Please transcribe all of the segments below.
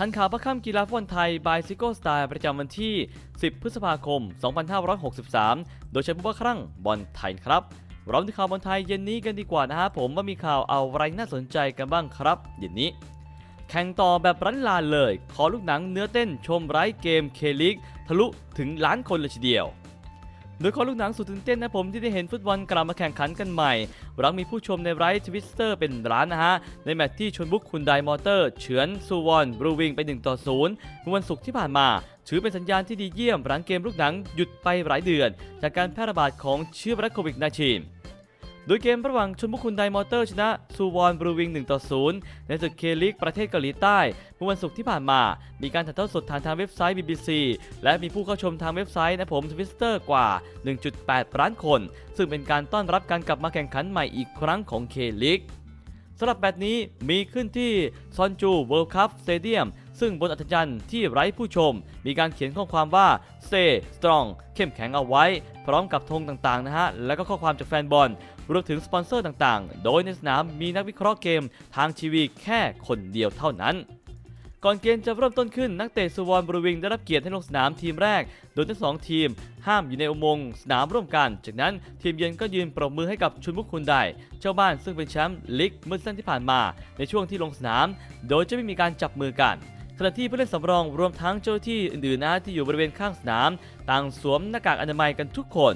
ทันข่าวพระค่ำกีฬาฟุตบอลไทยบายซิโก้สไตล์ประจำวันที่ 10 พฤษภาคม 2563 โดยใช้ผู้ว่าครั่งบอลไทยครับเราดูข่าวบอลไทยเย็นนี้กันดีกว่านะฮะผมว่ามีข่าวเอาอะไรน่าสนใจกันบ้างครับเย็นนี้ แข่งต่อแบบรันลานเลย ขอลูกหนังเนื้อเต้นชมไร้เกมเคลิกทะลุถึงล้านคนเลยทีเดียว โดยขอลูกหนังสุดตื่นเต้นนะผมที่ได้เห็นฟุตบอลกลับมาแข่งขันกันใหม่หลังมีผู้ชมในไร้ทวิสเตอร์เป็นร้านนะฮะ ในแมตช์ที่ชนบุกคุณไดมอเตอร์ เฉือนซูวอนบรูวิงไป1ต่อ0เมื่อวันศุกร์ที่ผ่านมา ถือเป็นสัญญาณที่ดีเยี่ยมหลังเกมลูกหนังหยุดไปหลายเดือน จากการแพร่ระบาดของเชื้อไวรัสโควิด -19 โดยเกมระหว่างชนบุกคุณไดมอเตอร์ชนะซูวอนบรูวิง1ต่อ0ในศึกเคลิกประเทศเกาหลีใต้เมื่อวันศุกร์ที่ผ่านมา มีการถ่ายทอดสดทางทางเว็บไซต์ BBC และมีผู้เข้าชมทางเว็บไซต์นะผมทวิสเตอร์กว่า 1.8 ล้านคน ซึ่งเป็นการต้อนรับการกลับมาแข่งขันใหม่อีกครั้งของเคลิกสำหรับแมตช์นี้มีขึ้นที่ซอนจูเวิลด์คัพสเตเดียมซึ่งบนอัธจันทร์ที่ไร้ผู้ชม มีการเขียนข้อความว่า Stay Strong เข้มแข็งเอาไว้ พร้อมกับธงต่างๆนะฮะ และก็ข้อความจากแฟนบอล รวมถึงสปอนเซอร์ต่างๆ โดยในสนามมีนักวิเคราะห์เกมทางทีวีแค่คนเดียวเท่านั้น ก่อนเกมจะเริ่มต้นขึ้นนักเตะสุวรรณบรูวิงได้รับเกียรติให้ลงสนามทีมแรก โดยทั้งสองทีม ห้ามอยู่ในอุโมงค์สนามร่วมกัน จากนั้นทีมเยือนก็ยืนปรบมือให้กับชุนบุกคุณไดเจ้าบ้านซึ่งเป็นแชมป์ลีกเมื่อซีซั่นที่ผ่านมา ในช่วงที่ลงสนาม โดยจะไม่มีการจับมือกันขณะที่ผู้เล่นสำรองรวมทั้งเจ้าหน้าที่อื่นๆนะที่อยู่บริเวณข้างสนาม ต่างสวมหน้ากากอนามัยกันทุกคน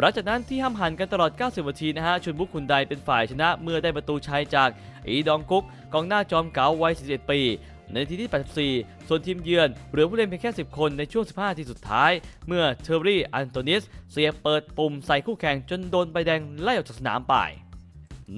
หลังจากนั้นที่ห้ามหันกันตลอด 90 นาทีนะฮะ ชุนบุกคุณไดเป็นฝ่ายชนะเมื่อได้ประตูชัยจากอีดองกุ๊กกองหน้าจอมเก๋าวัย 41 ปี ในนาทีที่ 84 ส่วนทีมเยือนเหลือผู้เล่นเพียงแค่ 10 คนในช่วง 15 นาทีสุดท้าย เมื่อเทอร์รี่อันโตนิส เสียเปิดปุ่มใส่คู่แข่งจนโดนใบแดงไล่ออกจากสนามไป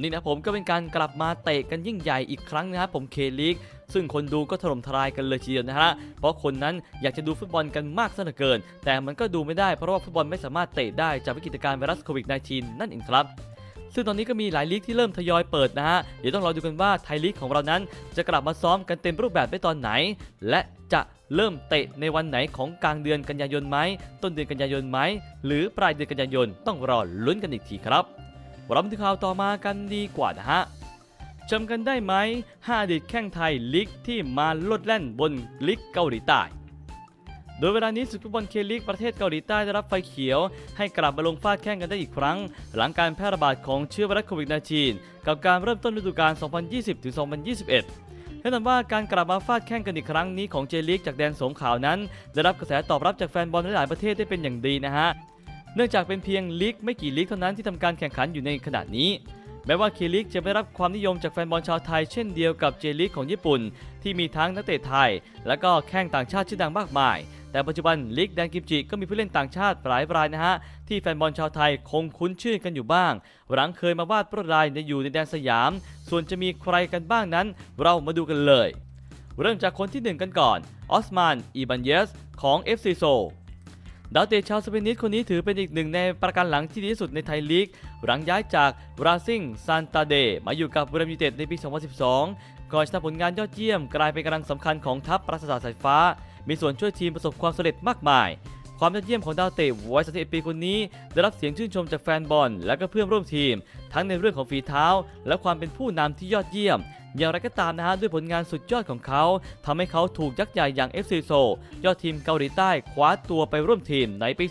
นี่นะผมก็เป็นการกลับมาเตะกันยิ่งใหญ่อีกครั้งนะครับผมเคลีก ซึ่งคนดูก็ถล่มทลายกันเลยทีเดียวนะฮะ เพราะคนนั้นอยากจะดูฟุตบอลกันมากซะเหลือเกิน แต่มันก็ดูไม่ได้เพราะว่าฟุตบอลไม่สามารถเตะได้จากวิกฤตการณ์ไวรัสโควิด -19 นั่นเองครับซึ่งตอนนี้ก็มีหลายลีกที่เริ่มทยอยเปิดนะฮะ เดี๋ยวต้องรอดูกันว่าไทยลีกของเรานั้น จะกลับมาซ้อมกันเต็มรูปแบบได้ตอนไหน และจะเริ่มเตะในวันไหนของกลางเดือนกันยายนไหม ต้นเดือนกันยายนไหม หรือปลายเดือนกันยายนต้องรอลุ้นกันอีกทีครับเรามาดูข่าวต่อมากันดีกว่านะฮะ จำกันได้ไหม5อดีตแข้งไทยลีกที่มาลดแล่นบนลีกเกาหลีใต้ โดยเวลานี้ศึกฟุตบอลเคลีกประเทศเกาหลีใต้ได้รับไฟเขียว ให้กลับมาลงฟาดแข่งกันได้อีกครั้ง หลังการแพร่ระบาดของเชื้อไวรัสโควิด -19 กับการเริ่มต้นฤดูกาล 2020-2021แน่นอนว่าการกลับมาฟาดแข่งกันอีกครั้งนี้ของเจลีกจากแดนสงขาวนั้น ได้รับกระแสตอบรับจากแฟนบอลหลายประเทศได้เป็นอย่างดีนะฮะ เนื่องจากเป็นเพียงลีกไม่กี่ลีกเท่านั้นที่ทำการแข่งขันอยู่ในขณะนี้ แม้ว่าเคลีกจะไม่ได้รับความนิยมจากแฟนบอลชาวไทยเช่นเดียวกับเจลีกของญี่ปุ่น ที่มีทั้งนักเตะไทย และก็แข้งต่างชาติชื่อดังมากมาย แต่ปัจจุบันลีกแดงกิมจิก็มีผู้เล่นต่างชาติหลายรายนะฮะ ที่แฟนบอลชาวไทยคงคุ้นชื่อกันอยู่บ้าง หลังเคยมาวาดปรดลายในอยู่ในแดนสยาม ส่วนจะมีใครกันบ้างนั้น เรามาดูกันเลย เริ่มจากคนที่หนึ่งกันก่อนออสมานอีบันเยสของ FC โซ ดาวเตะชาวสเปนิสคนนี้ถือเป็นอีกหนึ่งในประกันหลังที่ดีที่สุดในไทยลีก หลังย้ายจากราซิงซานตาเดมาอยู่กับบุรีรัมย์ยูเต็ดในปี 2012 ก่อนจะทำผลงานยอดเยี่ยม กลายเป็นกำลังสำคัญของทัพปราศาสตร์สายฟ้า มีส่วนช่วยทีมประสบความสำเร็จมากมาย ความยอดเยี่ยมของดาวเตะวัย31ปีคนนี้ ได้รับเสียงชื่นชมจากแฟนบอลและก็เพื่อนร่วมทีม ทั้งในเรื่องของฝีเท้า และความเป็นผู้นำที่ยอดเยี่ยม อย่างไรก็ตามนะฮะด้วยผลงานสุดยอดของเขาทำให้เขาถูกยักษ์ใหญ่อย่าง FC โซยอดทีมเกาหลีใต้คว้าตัวไปร่วมทีมในปี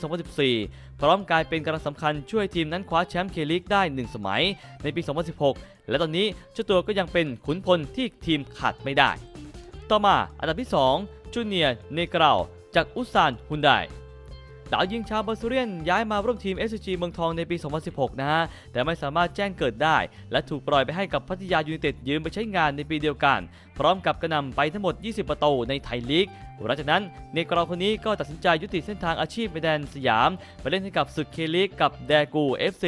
2014 พร้อมกลายเป็นกำลังสำคัญช่วยทีมนั้นคว้าแชมป์เคลีกได้ 1 สมัยในปี 2016 และตอนนี้เจ้าตัวก็ยังเป็นขุนพลที่ทีมขาดไม่ได้ ต่อมาอันดับที่ 2 จูเนียร์เนกราวจากอุซานฮุนได ดาวยิงชาวบาซูเรียนย้ายมาร่วมทีม SCG เมืองทองในปี 2016 นะฮะ แต่ไม่สามารถแจ้งเกิดได้ และถูกปล่อยไปให้กับพัทยายูไนเต็ดยืมไปใช้งานในปีเดียวกัน พร้อมกับกระนำไปทั้งหมด 20 ประตูในไทยลีกหลังจากนั้นเนกราคนนี้ก็ตัดสินใจยุติเส้นทางอาชีพในแดนสยาม ไปเล่นให้กับศึกเคลีกกับแดกู FC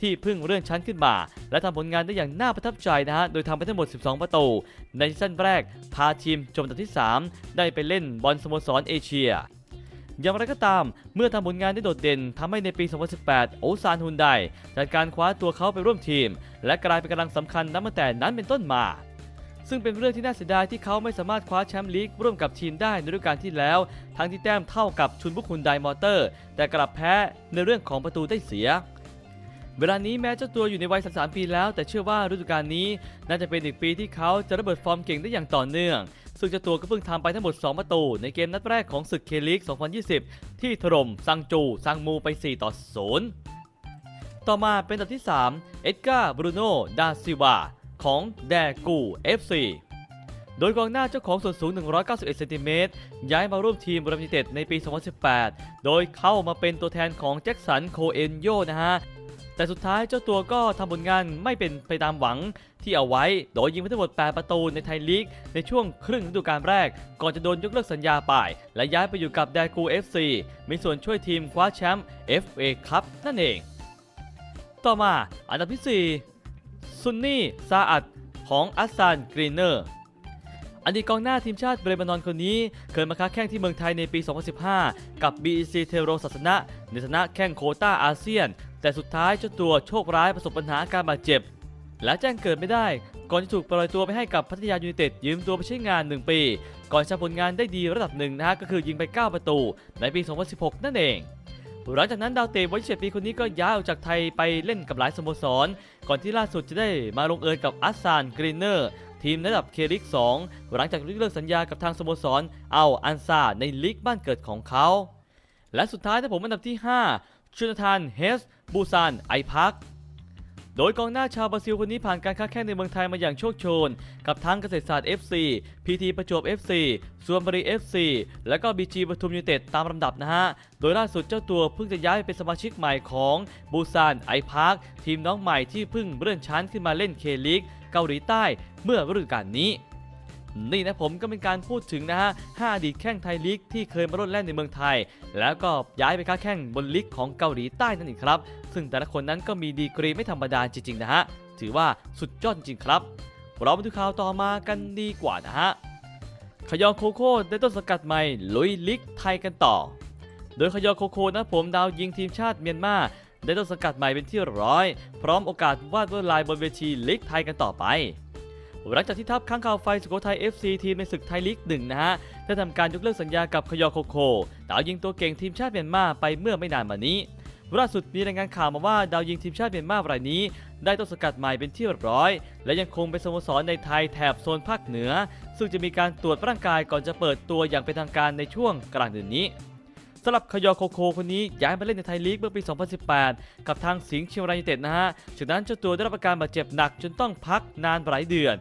ที่เพิ่งเลื่อนชั้นขึ้นมา และทำผลงานได้อย่างน่าประทับใจนะฮะ โดยทำไปทั้งหมด 12 ประตู ในซีซั่นแรก พาทีมจบอันดับที่ 3 ได้ไปเล่นบอลสโมสรเอเชีย อย่างไรก็ตาม เมื่อทำผลงานได้โดดเด่นทำให้ในปี 2018 โอซานฮุนไดจัดการคว้าตัวเขาไปร่วมทีม และกลายเป็นกำลังสำคัญนับตั้งแต่นั้นเป็นต้นมาซึ่งเป็นเรื่องที่น่าเสียดายที่เขาไม่สามารถคว้าแชมป์ลีกร่วมกับทีมได้ในฤดูกาลที่แล้ว ทั้งที่แต้มเท่ากับชุนบุกคุนไดมอเตอร์ แต่กลับแพ้ในเรื่องของประตูได้เสีย เวลานี้แม้เจ้าตัวอยู่ในวัย 33 ปีแล้ว แต่เชื่อว่าฤดูกาลนี้ น่าจะเป็นอีกปีที่เขาจะระเบิดฟอร์มเก่งได้อย่างต่อเนื่อง ซึ่งเจ้าตัวก็เพิ่งทำไปทั้งหมด 2 ประตู ในเกมนัดแรกของศึกเคลีก2020 ที่ถล่มซังจูซังมูไป 4 ต่อ 0 ต่อมาเป็นอัดที่ 3 เอ็ดการ์บรูโนดาซิวาของแดกู FC โดยกองหน้าเจ้าของส่วนสูง 191 เซนติเมตรย้ายมาร่วมทีมบรัมยูไนเต็ดในปี 2018 โดยเข้ามาเป็นตัวแทนของแจ็คสันโคเอนโยนะฮะ แต่สุดท้ายเจ้าตัวก็ทำผลงานไม่เป็นไปตามหวังที่เอาไว้ โดยยิงไปทั้งหมด 8 ประตูในไทยลีก ในช่วงครึ่งฤดูกาลแรก ก่อนจะโดนยกเลิกสัญญาไป และย้ายไปอยู่กับแดกู FC มีส่วนช่วยทีมคว้าแชมป์ FA คัพนั่นเอง ต่อมาอันดับที่ 4 ซุนนี่ซาอัดของอัสซานกรีเนอร์อดีตกองหน้าทีมชาติเบรบานอนคนนี้เคยมาค้าแข่งที่เมืองไทยในปี 2015 กับ BEC เทโรศาสนะในฐานะแข่งโคต้าอาเซียน แต่สุดท้ายเจ้าตัวโชคร้ายประสบปัญหาการบาดเจ็บ และแจ้งเกิดไม่ได้ ก่อนจะถูกปล่อยตัวไปให้กับพัทยายูไนเต็ดยืมตัวไปใช้งาน 1 ปี ก่อนจะผลงานได้ดีระดับหนึ่งนะฮะก็คือยิงไป 9 ประตู ในปี 2016 นั่นเองหลังจากนั้นดาวเตะวัย27ปีคนนี้ก็ย้ายออกจากไทยไปเล่นกับหลายสโมสร ก่อนที่ล่าสุดจะได้มาลงเอยกับอัสซานกรีเนอร์ ทีมระดับเคลิก2 หลังจากยกเลิกสัญญากับทางสโมสรเอาอันซาในลีกบ้านเกิดของเขา และสุดท้ายถ้าผมอันดับที่ 5 ชุนทานเฮส บูซาน ไอพัก โดยกองหน้าชาวบราซิลคนนี้ผ่านการค้าแข่งในเมืองไทยมาอย่างโชคโชน กับทั้งเกษตรศาสตร์ FC พีทีประจวบ FC สวนบริ FC และก็บีจีปทุมยูเต็ดตามลำดับนะฮะ โดยล่าสุดเจ้าตัวเพิ่งจะย้ายไปเป็นสมาชิกใหม่ของบูซานไอพาร์คทีมน้องใหม่ที่เพิ่งเลื่อนชั้นขึ้นมาเล่นเคลิกเกาหลีใต้เมื่อฤดูกาลนี้ นี่นะผมก็เป็นการพูดถึงนะฮะ5อดีตแข้งไทยลีกที่เคยมาร่นแล่นในเมืองไทย แล้วก็ย้ายไปค้าแข่งบนลีกของเกาหลีใต้นั่นเองครับ ซึ่งแต่ละคนนั้นก็มีดีกรีไม่ธรรมดาจริงๆนะฮะถือว่าสุดยอดจริงครับเรามาดูข่าวต่อมากันดีกว่านะฮะขยอโคโค่ได้ต้นสกัดใหม่ลุยลีกไทยกันต่อ โดยขยอโคโค่นะผมดาวยิงทีมชาติเมียนมาได้ต้นสกัดใหม่เป็นที่ร้อย พร้อมโอกาสวาดลวดลายบนเวทีลีกไทยกันต่อไป หลังจากที่ทัพข้างข่าวไฟสุโขทัย FC ทีมในศึกไทยลีกหนึ่งนะฮะได้ทำการยกเลิกสัญญากับขยอโคโคดาวยิงตัวเก่งทีมชาติเมียนมาไปเมื่อไม่นานมานี้ล่าสุดมีรายงานข่าวมาว่าดาวยิงทีมชาติเมียนมารายนี้ ได้ต้นสกัดใหม่เป็นที่เรียบร้อย และยังคงเป็นสโมสรในไทยแถบโซนภาคเหนือ ซึ่งจะมีการตรวจร่างกายก่อนจะเปิดตัวอย่างเป็นทางการในช่วงกลางเดือนนี้สำหรับขยอโคโคคนนี้ย้ายมาเล่นในไทยลีกเมื่อปี 2018 กับทางสิงห์เชียงรายยูไนเต็ดนะฮะจากนั้นเจ้าตัวได้รับอาการบาดเจ็บหนักจนต้องพักนานหลายเดือน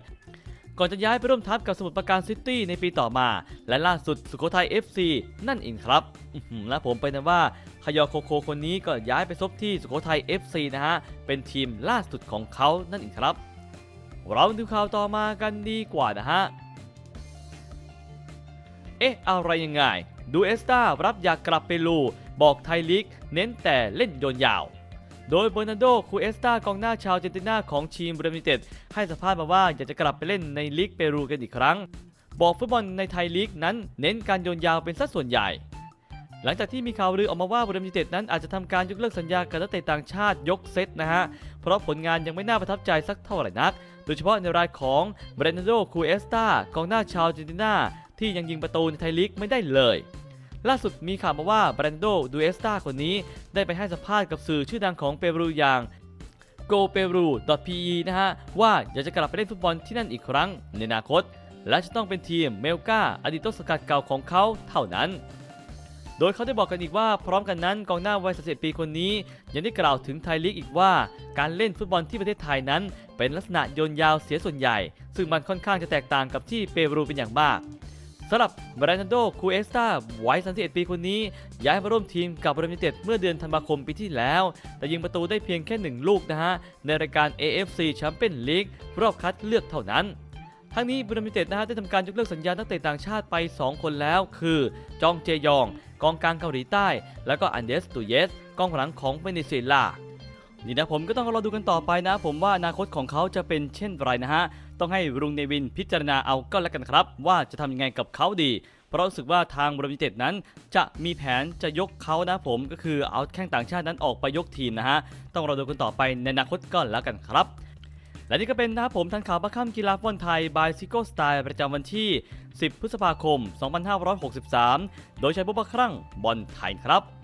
ก่อนจะย้ายไปร่วมทัพกับสมุทรปราการซิตี้ในปีต่อมา และล่าสุดสุโขทัย FC นั่นเองครับและผมไปนะว่าขยอโคโคคนนี้ก็ย้ายไปซบที่สุโขทัย FC นะฮะ เป็นทีมล่าสุดของเขานั่นเองครับ เรามาดูข่าวต่อมากันดีกว่านะฮะ เอ๊ะ อะไรยังไง ดูเอสตารับอยากกลับเปรูบอกไทยลีก เน้นแต่เล่นโยนยาว โดยเบอร์นาร์โดคูเอสตากองหน้าชาวเจนตินาของทีมเบรมิเต็ดให้สัมภาษณ์มาว่าอยากจะกลับไปเล่นในลีกเปรูกันอีกครั้ง บอกฟุตบอลในไทยลีกนั้นเน้นการโยนยาวเป็นสัดส่วนใหญ่ หลังจากที่มีข่าวลือออกมาว่าเบรมิเต็ดนั้นอาจจะทำการยกเลิกสัญญากับนักเตะต่างชาติยกเซตนะฮะ เพราะผลงานยังไม่น่าประทับใจสักเท่าไหร่นัก โดยเฉพาะในรายของเบรนาร์โดคูเอสตากองหน้าชาวเจนตินาที่ยังยิงประตูในไทยลีกไม่ได้เลย ล่าสุดมีข่าวมาว่าแบรนโดดูเอสตาคนนี้ได้ไปให้สัมภาษณ์กับสื่อชื่อดังของเปรูอย่าง go peru pe นะฮะ ว่าอยากจะกลับไปเล่นฟุตบอลที่นั่นอีกครั้งในอนาคต และจะต้องเป็นทีมเมลกาอดีตต้นสกัดเก่าของเขาเท่านั้น โดยเขาได้บอกกันอีกว่าพร้อมกันนั้นกองหน้าวัย31ปีคนนี้ ยังได้กล่าวถึงไทยลีกอีกว่า การเล่นฟุตบอลที่ประเทศไทยนั้น เป็นลักษณะโยนยาวเสียส่วนใหญ่ ซึ่งมันค่อนข้างจะแตกต่างกับที่เปรูเป็นอย่างมาก สำหรับแบรนันโดคูเอสตาวัย 31 ปีคนนี้ ย้ายมาร่วมทีมกับเรมิเต็ดเมื่อเดือนธันวาคมปีที่แล้ว แต่ยิงประตูได้เพียงแค่ 1 ลูกนะฮะ ในรายการ AFC แชมเปี้ยนลีกรอบคัดเลือกเท่านั้นทั้งนี้บรมิเต็ดนะฮะได้ทำการยกเลิกสัญญานักเตะต่างชาติไป 2 คนแล้ว คือ จองเจยอง กองกลางเกาหลีใต้ แล้วก็อันเดสตูเยส กองหลังของเวเนซุเอลา นี่นะผมก็ต้องรอดูกันต่อไปนะ ผมว่าอนาคตของเขาจะเป็นเช่นไรนะฮะ ต้องให้รุงเนวินพิจารณาเอาก็แล้วกันครับ ว่าจะทำยังไงกับเขาดี เพราะรู้สึกว่าทางบรมิเต็ดนั้น จะมีแผนจะยกเขานะผมก็คือเอาแข้งต่างชาตินั้นออกไปยกทีมนะฮะ ต้องรอดูกันต่อไปในอนาคตก็แล้วกันครับและนี่ก็เป็นนะครับผมทันข่าวประค่ำกีฬาฟุตบอลไทย บายซิโก้สไตล์ประจำวันที่ 10 พฤษภาคม 2563 โดยใช้บุบครั่งบอลไทยครับ